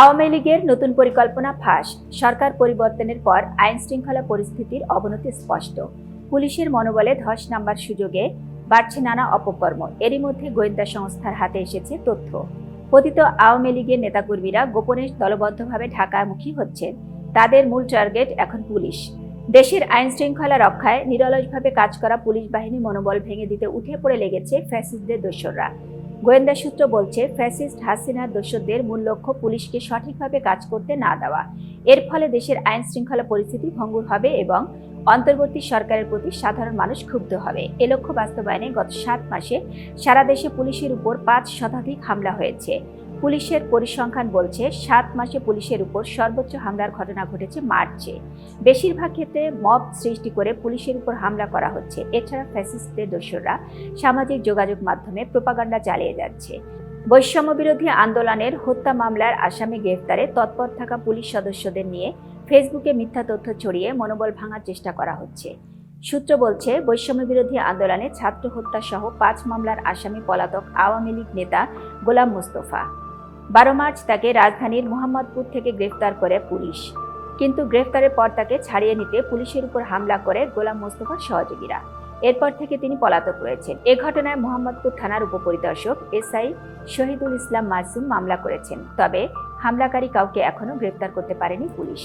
আওয়ামী লীগের নতুন পরিকল্পনা ফাঁস। সরকার পরিবর্তনের পর আইন শৃঙ্খলা পরিস্থিতির অবনতি স্পষ্ট। পুলিশের মনোবলে ধস নাম্বার সুযোগে বাড়ছে নানা অপকর্ম। এরই মধ্যে গোয়েন্দা সংস্থার হাতে এসেছে তথ্য। পতিত আওয়ামী লীগের নেতাকর্মীরা গোপনে দলবদ্ধভাবে ঢাকামুখী হচ্ছেন। তাদের মূল টার্গেট এখন পুলিশ। দেশের আইন শৃঙ্খলা রক্ষায় নিরলসভাবে কাজ করা পুলিশ বাহিনী মনোবল ভেঙে দিতে উঠে পড়ে লেগেছে ফ্যাসিস্টদের দোসররা। গোয়েন্দা সূত্র বলছে, ফ্যাসিস্ট হাসিনার দোসরদের মূল লক্ষ্য পুলিশকে সঠিকভাবে কাজ করতে না দেওয়া। এর ফলে দেশের আইন শৃঙ্খলা পরিস্থিতি ভঙ্গুর হবে এবং অন্তর্বর্তী সরকারের প্রতি সাধারণ মানুষ ক্ষুব্ধ হবে। এ লক্ষ্য বাস্তবায়নে গত সাত মাসে সারা দেশে পুলিশের উপর পাঁচ শতাধিক হামলা হয়েছে। পুলিশের পরিসংখ্যান বলছে, সাত মাসে পুলিশের উপর সর্বোচ্চ হামলার ঘটনা ঘটেছে মার্চে। বেশিরভাগ ক্ষেত্রে মব সৃষ্টি করে পুলিশের উপর হামলা করা হচ্ছে। এছাড়া ফ্যাসিস্টদের দোসররা সামাজিক যোগাযোগ মাধ্যমে প্রোপাগান্ডা চালিয়ে যাচ্ছে। বৈষম্য বিরোধী আন্দোলনের হত্যা মামলার আসামি গ্রেফতারে তৎপর থাকা পুলিশ সদস্যদের নিয়ে ফেসবুকে মিথ্যা তথ্য ছড়িয়ে মনোবল ভাঙার চেষ্টা করা হচ্ছে। সূত্র বলছে, বৈষম্য বিরোধী আন্দোলনে ছাত্র হত্যা সহ পাঁচ মামলার আসামি পলাতক আওয়ামী লীগ নেতা গোলাম মোস্তফা। বারো মার্চ তাকে রাজধানীর মোহাম্মদপুর থেকে গ্রেফতার করে পুলিশ। কিন্তু গ্রেফতারের পর তাকে ছাড়িয়ে নিতে পুলিশের উপর হামলা করে গোলাম মোস্তফার সহযোগীরা। এরপর থেকে তিনি পলাতক রয়েছেন। এ ঘটনায় মোহাম্মদপুর থানার উপপরিদর্শক এসআই শহীদুল ইসলাম মাসুম মামলা করেছেন। তবে হামলাকারী কাউকে এখনও গ্রেফতার করতে পারেনি পুলিশ।